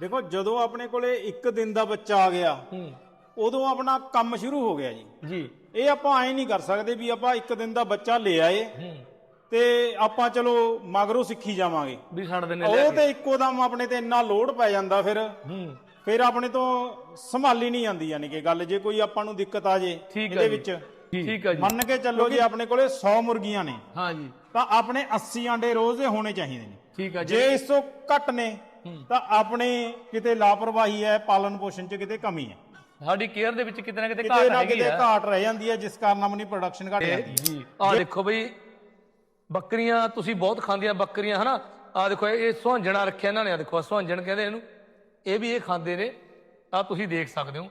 ਦੇਖੋ ਜਦੋਂ ਆਪਣੇ ਕੋਲੇ ਇੱਕ ਦਿਨ ਦਾ ਬੱਚਾ ਆ ਗਿਆ ਹੂੰ। ਉਦੋਂ ਆਪਣਾ ਕੰਮ ਸ਼ੁਰੂ ਹੋ ਗਿਆ ਜੀ। ਜੀ। ਇਹ ਆਪਾਂ ਐਂ ਨਹੀਂ ਕਰ ਸਕਦੇ ਵੀ ਆਪਾਂ ਇੱਕ ਦਿਨ ਦਾ ਬੱਚਾ ਲੈ ਆਏ ਹੂੰ। ਤੇ ਆਪਾਂ ਚਲੋ ਮਗਰੋਂ ਸਿੱਖੀ ਜਾਵਾਂਗੇ। ਵੀ ਛੱਡ ਦਿੰਨੇ ਲੈ ਉਹ ਤੇ ਇੱਕੋ ਦਮ ਆਪਣੇ ਤੇ ਇੰਨਾ ਲੋਡ ਪੈ ਜਾਂਦਾ ਫਿਰ। ਹੂੰ। ਫਿਰ ਆਪਣੇ ਤੋਂ ਸੰਭਾਲੀ ਨਹੀਂ ਜਾਂਦੀ ਯਾਨੀ ਕਿ ਗੱਲ ਜੇ ਕੋਈ ਆਪਾਂ ਨੂੰ ਦਿੱਕਤ ਆ ਜੇ ਇਹਦੇ। ਵਿੱਚ। ਠੀਕ ਹੈ ਜੀ। ਮੰਨ ਕੇ ਚੱਲੋ ਜੇ ਆਪਣੇ ਕੋਲੇ 100 ਮੁਰਗੀਆਂ ਨੇ। ਹਾਂ ਜੀ। ਤਾਂ ਆਪਣੇ 80 ਆਂਡੇ ਰੋਜ਼ ਦੇ ਹੋਣੇ ਚਾਹੀਦੇ ਨੇ। ਠੀਕ ਹੈ ਜੀ। ਜੇ ਇਸ ਤੋਂ ਘੱਟ ਨੇ ਤਾਂ ਆਪਣੇ ਕਿਤੇ ਲਾਪਰਵਾਹੀ ਹੈ ਪਾਲਣ ਪੋਸ਼ਣ 'ਚ ਕਿਤੇ ਕਮੀ ਹੈ। ਸਾਡੀ ਕੇਅਰ ਦੇ ਵਿੱਚ ਕਿਤੇ ਨਾ ਕਿਤੇ ਕਿਤੇ ਘਾਟ ਨਾ ਹੈਗੀ ਕਿਤੇ ਆ ਘਾਟ ਰਹਿ ਜਾਂਦੀ ਹੈ ਜਿਸ ਕਾਰਨ ਆਪਣੀ ਪ੍ਰੋਡਕਸ਼ਨ ਘਟ ਜਾਂਦੀ ਹੈ। ਜੀ ਆਹ ਦੇਖੋ ਬਈ ਬੱਕਰੀਆਂ ਤੁਸੀਂ ਬਹੁਤ ਖਾਂਦੀਆਂ ਬੱਕਰੀਆਂ ਹਨਾ? ਆਹ ਦੇਖੋ ਇਹ ਸੁਹਾਂਜਣਾ ਰੱਖਿਆ ਇਹਨਾਂ ਨੇ ਆਹ ਦੇਖੋ ਆਹ ਸੁਹਾਂਜਣ ਕਹਿੰਦੇ ਇਹਨੂੰ। ਇਹ ਵੀ ਇਹ ਖਾਂਦੇ ਨੇ ਆ ਤੁਸੀਂ ਦੇਖ ਸਕਦੇ ਹੋ।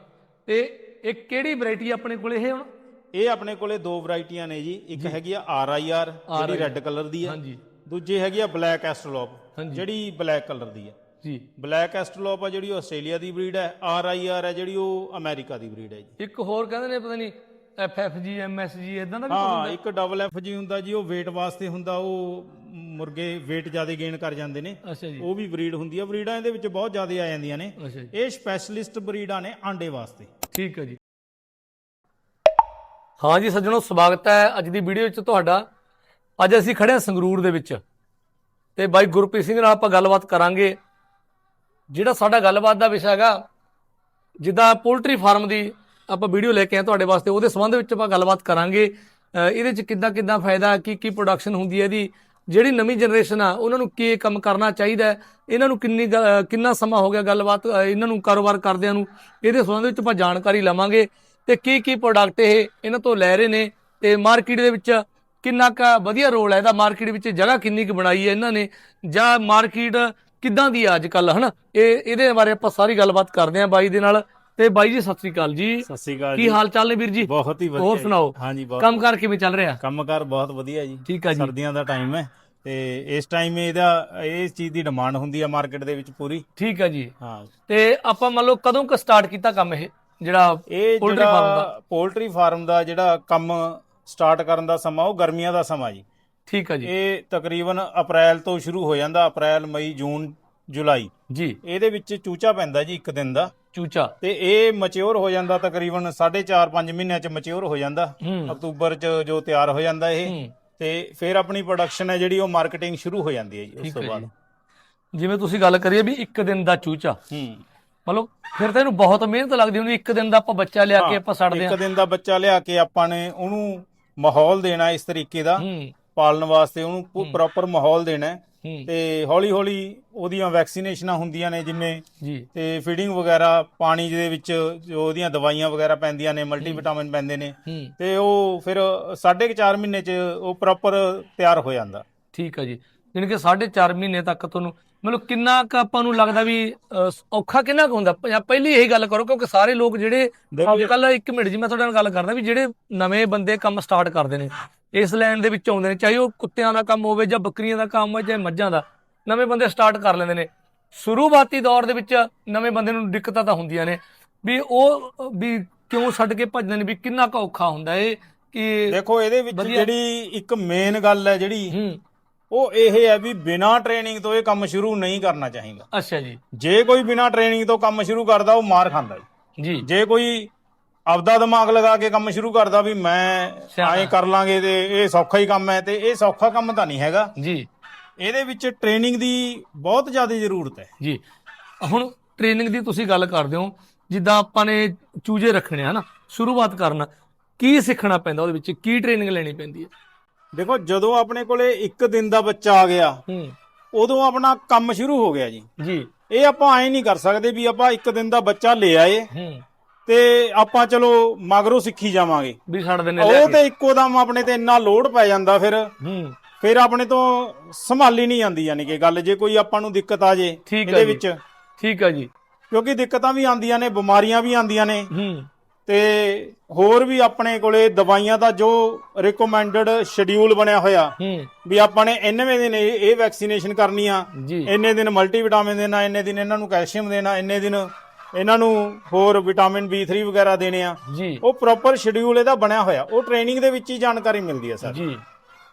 ਤੇ ਇਹ ਕਿਹੜੀ ਵੈਰਾਈਟੀ ਆਪਣੇ ਕੋਲ ਇਹ ਹੁਣ? ਇਹ ਆਪਣੇ ਕੋਲੇ ਦੋ ਵੈਰਾਈਟੀਆਂ ਨੇ ਜੀ। ਇੱਕ ਹੈਗੀ ਆ ਆਰ ਆਈ ਆਰ ਜਿਹੜੀ ਰੈੱਡ ਕਲਰ ਦੀ ਹੈ। ਹਾਂਜੀ। ਦੂਜੀ ਹੈਗੀ ਆ ਬਲੈਕ ਐਸਟਰਲੋਪ ਹਾਂਜੀ। ਜਿਹੜੀ ਬਲੈਕ ਕਲਰ ਦੀ ਹੈ। ਜੀ। ਬਲੈਕ ਐਸਟਰਲੋਪ ਆ ਜਿਹੜੀ ਉਹ ਆਸਟ੍ਰੇਲੀਆ ਦੀ ਬਰੀਡ ਹੈ ਆਰ ਆਈ ਆਰ ਹੈ ਜਿਹੜੀ ਉਹ ਅਮਰੀਕਾ ਦੀ ਬਰੀਡ ਹੈ ਜੀ। ਇੱਕ ਹੋਰ ਕਹਿੰਦੇ ਨੇ ਪਤਾ ਨਹੀਂ F F G M S G ਇਦਾਂ ਦਾ ਵੀ ਹਾਂ ਇੱਕ ਡਬਲ ਐਫ ਜੀ ਹੁੰਦਾ ਜੀ ਉਹ weight ਵਾਸਤੇ ਹੁੰਦਾ ਉਹ ਮੁਰਗੇ weight ਜ਼ਿਆਦਾ ਗੇਨ ਕਰ ਜਾਂਦੇ ਨੇ। ਅੱਛਾ ਜੀ। ਉਹ ਵੀ ਬਰੀਡ ਹੁੰਦੀ ਆ ਬਰੀਡਾਂ ਇਹਦੇ ਵਿੱਚ ਬਹੁਤ ਜ਼ਿਆਦਾ ਆ ਜਾਂਦੀਆਂ ਨੇ। ਅੱਛਾ ਜੀ। ਇਹ ਸਪੈਸ਼ਲਿਸਟ ਬਰੀਡਾਂ ਨੇ ਆਂਡੇ ਵਾਸਤੇ। ਠੀਕ ਹੈ ਜੀ। ਹਾਂ ਜੀ ਸੱਜਣੋ ਸਵਾਗਤ ਹੈ ਅੱਜ ਦੀ ਵੀਡੀਓ ਵਿੱਚ ਤੁਹਾਡਾ। ਅੱਜ ਅਸੀਂ ਖੜੇ ਹਾਂ ਸੰਗਰੂਰ ਦੇ ਵਿੱਚ। ਤੇ ਬਾਈ ਗੁਰਪ੍ਰੀਤ ਸਿੰਘ ਨਾਲ ਆਪਾਂ ਗੱਲਬਾਤ ਕਰਾਂਗੇ। ਜਿਹੜਾ ਸਾਡਾ ਗੱਲਬਾਤ ਦਾ ਵਿਸ਼ਾ ਹੈਗਾ, ਜਿੱਦਾਂ ਪੋਲਟਰੀ ਫਾਰਮ ਦੀ ਆਪਾਂ ਵੀਡੀਓ ਲੈ ਕੇ ਆਏ ਤੁਹਾਡੇ ਵਾਸਤੇ, ਉਹਦੇ ਸੰਬੰਧ ਵਿੱਚ ਆਪਾਂ ਗੱਲਬਾਤ ਕਰਾਂਗੇ। ਇਹਦੇ ਚ ਕਿੱਦਾਂ ਕਿੱਦਾਂ ਫਾਇਦਾ, ਕੀ ਕੀ ਪ੍ਰੋਡਕਸ਼ਨ ਹੁੰਦੀ ਹੈ ਇਹਦੀ, ਜਿਹੜੀ ਨਵੀਂ ਜਨਰੇਸ਼ਨ ਆ, ਉਹਨਾਂ ਨੂੰ ਕੀ ਕੰਮ ਕਰਨਾ ਚਾਹੀਦਾ ਇਹਨਾਂ ਨੂੰ ਕਿੰਨੀ ਗ- ਕਿੰਨਾ ਸਮਾਂ ਹੋ ਗਿਆ ਗੱਲਬਾਤ ਇਹਨਾਂ ਨੂੰ ਕਾਰੋਬਾਰ ਕਰਦਿਆਂ ਨੂੰ, ਇਹਦੇ ਸੰਬੰਧ ਵਿੱਚ ਆਪਾਂ ਜਾਣਕਾਰੀ ਲਵਾਂਗੇ। ਤੇ ਕੀ ਕੀ ਪ੍ਰੋਡਕਟ ਇਹ ਇਹਨਾਂ ਤੋਂ ਲੈ ਰਹੇ ਨੇ, ਤੇ ਮਾਰਕੀਟ ਦੇ ਵਿੱਚ ਕਿੰਨਾ ਕੁ ਵਧੀਆ ਰੋਲ ਹੈ ਇਹਦਾ ਮਾਰਕੀਟ ਵਿੱਚ ਜਗ੍ਹਾ ਕਿੰਨੀ ਕੁ ਬਣਾਈ ਹੈ ਇਹਨਾਂ ਨੇ ਜਾਂ ਮਾਰਕੀਟ ਕਿੱਦਾਂ ਦੀ ਆ ਅੱਜ ਕੱਲ ਹਨਾ? ਇਹ ਇਹਦੇ ਬਾਰੇ ਆਪਾਂ ਸਾਰੀ ਗੱਲਬਾਤ ਕਰਦੇ ਆਂ ਬਾਈ ਦੇ ਨਾਲ। ਤੇ ਬਾਈ ਜੀ ਸਤਿ ਸ੍ਰੀ ਅਕਾਲ ਜੀ। ਸਤਿ ਸ੍ਰੀ ਅਕਾਲ ਕੀ ਹਾਲ ਚਾਲ ਨੇ ਵੀਰ ਜੀ? ਬਹੁਤ ਹੀ ਵਧੀਆ। ਹੋਰ ਜੀ। ਸੁਣਾਓ? ਹਾਂਜੀ ਬਹੁਤ ਕੰਮ ਕਾਰ ਕਿਵੇਂ ਚੱਲ ਰਿਹਾ? ਕੰਮਕਾਰ ਬਹੁਤ ਵਧੀਆ ਜੀ। ਠੀਕ ਆ ਜੀ। ਸਰਦੀਆਂ ਦਾ ਟਾਈਮ ਹੈ ਤੇ ਇਸ ਟਾਈਮ ਇਹਦਾ ਇਸ ਚੀਜ਼ ਦੀ ਡਿਮਾਂਡ ਹੁੰਦੀ ਹੈ ਮਾਰਕੀਟ ਦੇ ਵਿੱਚ ਪੂਰੀ। ਠੀਕ ਹੈ ਜੀ। ਹਾਂ। ਤੇ ਆਪਾਂ ਮੰਨ ਲਓ ਕਦੋਂ ਕ ਸਟਾਰਟ ਕੀਤਾ ਕੰਮ ਇਹ ਜਿਹੜਾ ਇਹ। ਜਿਹੜਾ ਪੋਲਟਰੀ ਫਾਰਮ ਦਾ ਜਿਹੜਾ ਕੰਮ ਸਟਾਰਟ ਕਰਨ ਦਾ ਸਮਾਂ ਉਹ ਗਰਮੀਆਂ ਦਾ ਸਮਾਂ ਜੀ। ਠੀਕ ਹੈ ਜੀ। ਇਹ ਤਕਰੀਬਨ ਅਪ੍ਰੈਲ ਤੋਂ ਸ਼ੁਰੂ ਹੋ ਜਾਂਦਾ ਅਪ੍ਰੈਲ ਮਈ ਜੂਨ ਜੁਲਾਈ। ਜੀ। ਇਹਦੇ ਵਿੱਚ ਚੂਚਾ ਪੈਂਦਾ ਜੀ ਇੱਕ ਦਿਨ ਦਾ। ਚੂਚਾ। ਤੇ ਇਹ ਮੈਚੁਰ ਹੋ ਜਾਂਦਾ ਤਕਰੀਬਨ 4.5 5 ਮਹੀਨਿਆਂ ਚ ਮੈਚੁਰ ਹੋ ਜਾਂਦਾ। ਅਕਤੂਬਰ ਚ ਜੋ ਤਿਆਰ ਹੋ ਜਾਂਦਾ ਇਹ। ਤੇ ਫਿਰ ਆਪਣੀ ਪ੍ਰੋਡਕਸ਼ਨ ਹੈ ਜਿਹੜੀ ਉਹ ਮਾਰਕੀਟਿੰਗ ਸ਼ੁਰੂ ਹੋ ਜਾਂਦੀ ਹੈ ਜੀ ਉਸ ਤੋਂ ਬਾਅਦ। ਜਿਵੇਂ ਤੁਸੀਂ ਗੱਲ ਕਰੀਏ ਵੀ ਇੱਕ ਦਿਨ ਦਾ ਚੂਚਾ। ਹੂੰ। ਮਤਲਬ ਫਿਰ ਤਾਂ ਇਹਨੂੰ ਬਹੁਤ ਮਿਹਨਤ ਲੱਗਦੀ ਹੁੰਦੀ ਇੱਕ ਦਿਨ ਦਾ ਆਪਾਂ ਬੱਚਾ ਲਿਆ ਕੇ ਆਪਾਂ ਛੱਡਦੇ ਇੱਕ ਹਾਂ। ਦਿਨ ਦਾ ਬੱਚਾ ਲਿਆ ਕੇ ਆਪਾਂ ਨੇ ਉਹਨੂੰ ਮਾਹੌਲ ਦੇਣਾ ਇਸ ਤਰੀਕੇ ਦਾ ਪਾਲਣ ਵਾਸਤੇ ਉਹਨੂੰ ਪ੍ਰੋਪਰ ਮਾਹੌਲ ਦੇਣਾ ਤੇ ਹੌਲੀ ਹੌਲੀ ਉਹਦੀਆਂ ਵੈਕਸੀਨੇਸ਼ਨਾਂ ਹੁੰਦੀਆਂ ਨੇ ਜਿਵੇਂ ਤੇ ਫੀਡਿੰਗ ਵਗੈਰਾ ਪਾਣੀ ਦੇ ਵਿੱਚ ਜੋ ਉਹਦੀਆਂ ਦਵਾਈਆਂ ਵਗੈਰਾ ਪੈਂਦੀਆਂ ਨੇ ਮਲਟੀਵਿਟਾਮਿਨ ਪੈਂਦੇ ਨੇ ਤੇ ਉਹ ਫਿਰ 4.5 ਮਹੀਨੇ ਚ ਉਹ ਪ੍ਰੋਪਰ ਤਿਆਰ ਹੋ ਜਾਂਦਾ। ਠੀਕ ਹੈ ਜੀ। ਯਾਨੀ ਕਿ 4.5 ਮਹੀਨੇ ਤੱਕ ਤੁਹਾਨੂੰ ਮਤਲਬ ਕਿੰਨਾ ਕੁ ਆਪਾਂ ਨੂੰ ਲੱਗਦਾ ਵੀ ਅਹ, ਔਖਾ ਕਿੰਨਾ ਕੁ ਹੁੰਦਾ? ਜਾਂ ਪਹਿਲੀ ਇਹੀ ਗੱਲ ਕਰੋ ਕਿਉਂਕਿ ਸਾਰੇ ਲੋਕ ਜਿਹੜੇ ਅੱਜ ਕੱਲ ਇੱਕ ਮਿੰਟ ਜੀ ਮੈਂ ਤੁਹਾਡੇ ਨਾਲ ਗੱਲ ਕਰਦਾ ਵੀ ਜਿਹੜੇ ਨਵੇਂ ਬੰਦੇ ਕੰਮ ਸਟਾਰਟ ਕਰਦੇ ਨੇ ਇਸ ਲਾਈਨ ਦੇ ਵਿੱਚ ਆਉਂਦੇ ਨੇ ਚਾਹੇ ਉਹ ਕੁੱਤਿਆਂ ਦਾ ਕੰਮ ਹੋਵੇ ਜਾਂ ਬੱਕਰੀਆਂ ਦਾ ਕੰਮ ਹੋਵੇ ਜਾਂ ਮੱਝਾਂ ਦਾ ਨਵੇਂ ਬੰਦੇ ਸਟਾਰਟ ਕਰ ਲੈਂਦੇ ਨੇ। ਸ਼ੁਰੂਆਤੀ ਦੌਰ ਦੇ ਵਿੱਚ ਨਵੇਂ ਬੰਦੇ ਨੂੰ ਦਿੱਕਤਾਂ ਤਾਂ ਹੁੰਦੀਆਂ ਨੇ। ਵੀ ਉਹ ਅਹ, ਵੀ ਕਿਉਂ ਛੱਡ ਕੇ ਭੱਜਦੇ ਨੇ ਵੀ ਕਿੰਨਾ ਕੁ ਔਖਾ ਹੁੰਦਾ ਇਹ ਕਿ ਦੇਖੋ ਇਹਦੇ ਵਿੱਚ ਵਧੀਆ। ਜਿਹੜੀ ਇੱਕ ਮੇਨ ਗੱਲ ਹੈ ਜਿਹੜੀ ਹੂੰ। ਉਹ ਇਹ ਹੈ ਵੀ ਬਿਨਾਂ ਟ੍ਰੇਨਿੰਗ ਤੋਂ ਇਹ ਕੰਮ ਸ਼ੁਰੂ ਨਹੀਂ ਕਰਨਾ ਚਾਹੀਦਾ। ਅੱਛਾ ਜੀ। ਜੇ ਕੋਈ ਬਿਨਾਂ ਟ੍ਰੇਨਿੰਗ ਤੋਂ ਕੰਮ ਸ਼ੁਰੂ ਕਰਦਾ ਉਹ ਮਾਰ ਖਾਂਦਾ ਜੀ। ਜੀ। ਕੋਈ ਆਪਦਾ ਦਿਮਾਗ ਲਗਾ ਕੇ ਕੰਮ ਸ਼ੁਰੂ ਕਰਦਾ ਵੀ ਮੈਂ। ਐਂ ਕਰ ਲਾਂਗੇ ਤੇ ਇਹ ਸੌਖਾ ਹੀ ਕੰਮ ਹੈ ਤੇ ਇਹ ਸੌਖਾ ਕੰਮ ਤਾਂ ਨਹੀਂ ਹੈਗਾ। ਜੀ। ਇਹਦੇ ਵਿੱਚ ਟ੍ਰੇਨਿੰਗ ਦੀ ਬਹੁਤ ਜ਼ਿਆਦਾ ਜ਼ਰੂਰਤ ਹੈ। ਜੀ। ਹੁਣ ਟ੍ਰੇਨਿੰਗ ਦੀ ਤੁਸੀਂ ਗੱਲ ਕਰਦੇ ਹੋ ਜਿੱਦਾਂ ਆਪਾਂ ਨੇ ਚੂਜੇ ਰੱਖਣੇ ਆ ਨਾ ਸ਼ੁਰੂਆਤ ਕਰਨਾ ਕੀ ਸਿੱਖਣਾ ਪੈਂਦਾ ਉਹਦੇ ਵਿੱਚ? ਕੀ ਟ੍ਰੇਨਿੰਗ ਲੈਣੀ ਪੈਂਦੀ ਹੈ? ਦੇਖੋ ਜਦੋਂ ਆਪਣੇ ਕੋਲੇ ਇੱਕ ਦਿਨ ਦਾ ਬੱਚਾ ਆ ਗਿਆ ਹੂੰ। ਉਦੋਂ ਆਪਣਾ ਕੰਮ ਸ਼ੁਰੂ ਹੋ ਗਿਆ ਜੀ। ਜੀ। ਇਹ ਆਪਾਂ ਐਂ ਨਹੀਂ ਕਰ ਸਕਦੇ ਵੀ ਆਪਾਂ ਇੱਕ ਦਿਨ ਦਾ ਬੱਚਾ ਲੈ ਆਏ ਹੂੰ। ਤੇ ਆਪਾਂ ਚਲੋ ਮਗਰੋਂ ਸਿੱਖੀ ਜਾਵਾਂਗੇ। ਵੀ ਛੱਡ ਦਿੰਨੇ ਉਹ ਤੇ ਇੱਕੋ ਦਮ ਆਪਣੇ ਤੇ ਇੰਨਾ ਲੋਡ ਪੈ ਜਾਂਦਾ ਫਿਰ। ਹੂੰ। ਫਿਰ ਆਪਣੇ ਤੋਂ ਸੰਭਾਲੀ ਨਹੀਂ ਜਾਂਦੀ ਯਾਨੀ ਕਿ ਗੱਲ ਜੇ ਕੋਈ ਆਪਾਂ ਨੂੰ ਦਿੱਕਤ ਆ ਜੇ ਇਹਦੇ। ਵਿੱਚ। ਠੀਕ ਹੈ ਜੀ। ਕਿਉਂਕਿ ਦਿੱਕਤਾਂ ਵੀ ਆਉਂਦੀਆਂ ਨੇ ਬਿਮਾਰੀਆਂ ਵੀ ਆਉਂਦੀਆਂ ਨੇ। ਹੂੰ। ਤੇ ਹੋਰ ਵੀ ਆਪਣੇ ਕੋਲੇ ਦਵਾਈਆਂ ਦਾ ਜੋ ਰეკਮੈਂਡਡ ਸ਼ਡਿਊਲ ਬਣਿਆ ਹੋਇਆ ਵੀ ਆਪਾਂ ਨੇ ਇੰਨੇਵੇਂ ਦਿਨ ਇਹ ਵੈਕਸੀਨੇਸ਼ਨ ਕਰਨੀ ਆ ਇੰਨੇ ਦਿਨ ਮਲਟੀਵਿਟਾਮਿਨ ਦੇਣਾ ਇੰਨੇ ਦਿਨ ਇਹਨਾਂ ਨੂੰ ਕੈਲਸ਼ੀਅਮ ਦੇਣਾ ਇੰਨੇ ਦਿਨ ਇਹਨਾਂ ਨੂੰ ਹੋਰ ਵਿਟਾਮਿਨ B3 ਵਗੈਰਾ ਦੇਣੇ ਆ। ਉਹ ਪ੍ਰੋਪਰ ਸ਼ਡਿਊਲ ਇਹਦਾ ਬਣਿਆ ਹੋਇਆ। ਉਹ ਟ੍ਰੇਨਿੰਗ ਦੇ ਵਿੱਚ ਹੀ ਜਾਣਕਾਰੀ ਮਿਲਦੀ ਹੈ ਸਰ। ਜੀ।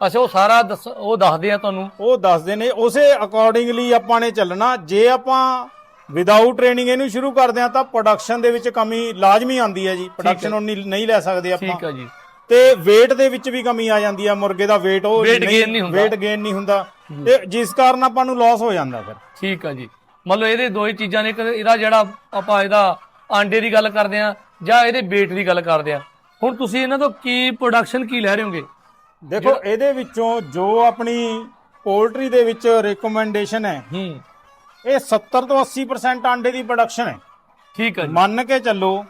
ਅੱਛਾ ਉਹ ਸਾਰਾ ਉਹ ਦੱਸਦੇ ਆ ਤੁਹਾਨੂੰ? ਉਹ ਦੱਸਦੇ ਨੇ ਉਸੇ ਅਕੋਰਡਿੰਗਲੀ ਆਪਾਂ ਨੇ ਚੱਲਣਾ। ਜੇ ਆਪਾਂ ਵਿਦਆਊਟ ਟ੍ਰੇਨਿੰਗ ਇਹਨੂੰ ਸ਼ੁਰੂ ਕਰਦੇ ਆ ਤਾਂ ਪ੍ਰੋਡਕਸ਼ਨ ਦੇ ਵਿੱਚ ਕਮੀ ਲਾਜ਼ਮੀ ਆਂਦੀ ਹੈ ਜੀ। ਪ੍ਰੋਡਕਸ਼ਨ ਉਨੀ ਨਹੀਂ ਲੈ ਸਕਦੇ ਠੀਕ ਆਪਾਂ ਆ ਜੀ। ਤੇ weight ਦੇ ਵਿੱਚ ਵੀ ਕਮੀ ਆ ਜਾਂਦੀ ਆ ਮੁਰਗੇ ਦਾ weight ਉਹ Weight gain ਨਹੀਂ ਹੁੰਦਾ। weight gain ਨਹੀਂ ਹੁੰਦਾ। ਤੇ ਜਿਸ ਕਾਰਨ ਆਪਾਂ ਨੂੰ ਲਾਸ ਹੋ ਜਾਂਦਾ ਫਿਰ। ਠੀਕ ਆ ਜੀ। ਮਤਲਬ ਇਹਦੇ ਦੋ ਹੀ ਚੀਜ਼ਾਂ ਨੇ ਇੱਕ ਇਹਦਾ ਜਿਹੜਾ ਆਪਾਂ ਇਹਦਾ ਆਂਡੇ ਦੀ ਗੱਲ ਕਰਦੇ ਆ ਜਾਂ ਇਹਦੇ weight ਦੀ ਗੱਲ ਕਰਦੇ ਆ ਹੁਣ ਤੁਸੀਂ ਇਹਨਾਂ ਤੋਂ ਕੀ ਪ੍ਰੋਡਕਸ਼ਨ ਕੀ ਲੈ ਰਹੇ ਹੋਗੇ? ਦੇਖੋ ਇਹਦੇ ਵਿੱਚੋਂ ਜੋ ਆਪਣੀ ਪੋਲਟਰੀ ਦੇ ਵਿੱਚ ਰეკਮੈਂਡੇਸ਼ਨ ਹੈ ਹੂੰ। ਇਹ 70 ਤੋਂ 80% ਆਂਡੇ ਦੀ ਪ੍ਰੋਡਕਸ਼ਨ ਹੈ। ਠੀਕ ਜੀ। ਮੰਨ ਕੇ ਚੱਲੋ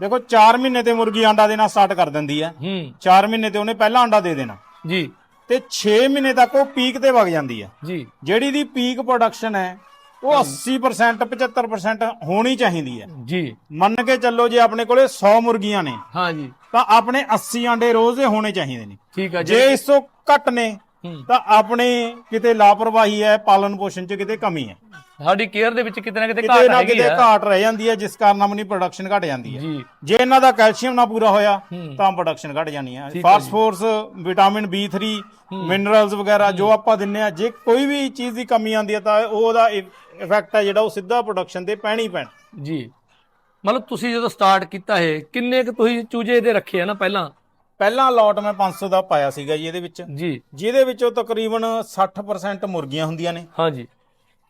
ਦੇਖੋ 4 ਮਹੀਨੇ ਤੇ ਮੁਰਗੀ ਆਂਡਾ ਦੇਣਾ ਸਟਾਰਟ ਕਰ ਦਿੰਦੀ ਹੈ। ਹੂੰ। 4 ਮਹੀਨੇ ਤੇ ਉਹਨੇ ਪਹਿਲਾ ਆਂਡਾ ਦੇ ਦੇਣਾ। ਜੀ। ਤੇ 6 ਮਹੀਨੇ ਤੱਕ ਉਹ ਪੀਕ ਤੇ ਵਗ ਜਾਂਦੀ ਹੈ। ਜੀ। ਜਿਹੜੀ ਦੀ ਪੀਕ ਪ੍ਰੋਡਕਸ਼ਨ ਹੈ ਉਹ 80% 75% ਹੋਣੀ ਚਾਹੀਦੀ ਹੈ। ਜੀ। ਮੰਨ ਕੇ ਚੱਲੋ ਜੇ ਆਪਣੇ ਕੋਲੇ 100 ਮੁਰਗੀਆਂ ਨੇ ਹਾਂ ਜੀ। ਤਾਂ ਆਪਣੇ 80 ਆਂਡੇ ਰੋਜ਼ ਦੇ ਹੋਣੇ ਚਾਹੀਦੇ ਨੇ। ਠੀਕ ਆ ਜੀ ਇਸ ਤੋਂ ਘੱਟ ਨੇ ਹੂੰ ਤਾਂ ਆਪਣੇ ਕਿਤੇ ਲਾਪਰਵਾਹੀ ਹੈ ਪਾਲਣ ਪੋਸ਼ਣ 'ਚ ਕਿਤੇ ਕਮੀ ਹੈ। ਸਾਡੀ ਕੇਅਰ ਦੇ ਵਿੱਚ ਕਿਤੇ ਨਾ ਕਿਤੇ ਕਿਤੇ ਘਾਟ ਨਾ ਹੈਗੀ ਕਿਤੇ ਆ। ਘਾਟ ਰਹਿ ਜਾਂਦੀ ਹੈ ਜਿਸ ਕਾਰਨ ਆਪਣੀ ਪ੍ਰੋਡਕਸ਼ਨ ਘਟ ਜਾਂਦੀ ਹੈ। ਜੀ। ਜੇ ਇਹਨਾਂ ਦਾ ਕੈਲਸ਼ੀਅਮ ਨਾ ਪੂਰਾ ਹੋਇਆ ਹੂੰ। ਤਾਂ ਪ੍ਰੋਡਕਸ਼ਨ ਘਟ ਜਾਣੀ ਹੈ। ਠੀਕ ਹੈ ਫਾਸਫੋਰਸ ਵਿਟਾਮਿਨ B3 ਮਿਨਰਲਸ ਵਗੈਰਾ ਜੋ ਆਪਾਂ ਦਿੰਨੇ ਆ ਜੇ ਕੋਈ ਵੀ ਚੀਜ਼ ਦੀ ਕਮੀ ਆਂਦੀ ਹੈ ਤਾਂ ਉਹ ਉਹਦਾ ਇਫੈਕਟ ਹੈ ਜਿਹੜਾ ਉਹ ਸਿੱਧਾ ਪ੍ਰੋਡਕਸ਼ਨ ਤੇ ਪੈਣੀ ਪੈਣ। ਜੀ। ਮਤਲਬ ਤੁਸੀਂ ਜਦੋਂ ਸਟਾਰਟ ਕੀਤਾ ਹੈ ਕਿੰਨੇ ਕੁ ਤੁਸੀਂ ਚੂਜੇ ਇਹਦੇ ਰੱਖੇ ਆ ਨਾ ਪਹਿਲਾਂ? ਪਹਿਲਾ ਲੋਟ ਮੈਂ 500 ਦਾ ਪਾਇਆ ਸੀਗਾ ਜੀ ਇਹਦੇ ਵਿੱਚ। ਜੀ। ਜਿਹਦੇ ਵਿੱਚੋਂ ਤਕਰੀਬਨ 60% ਮੁਰਗੀਆਂ ਹੁੰਦੀਆਂ ਨੇ। ਹਾਂ ਜੀ।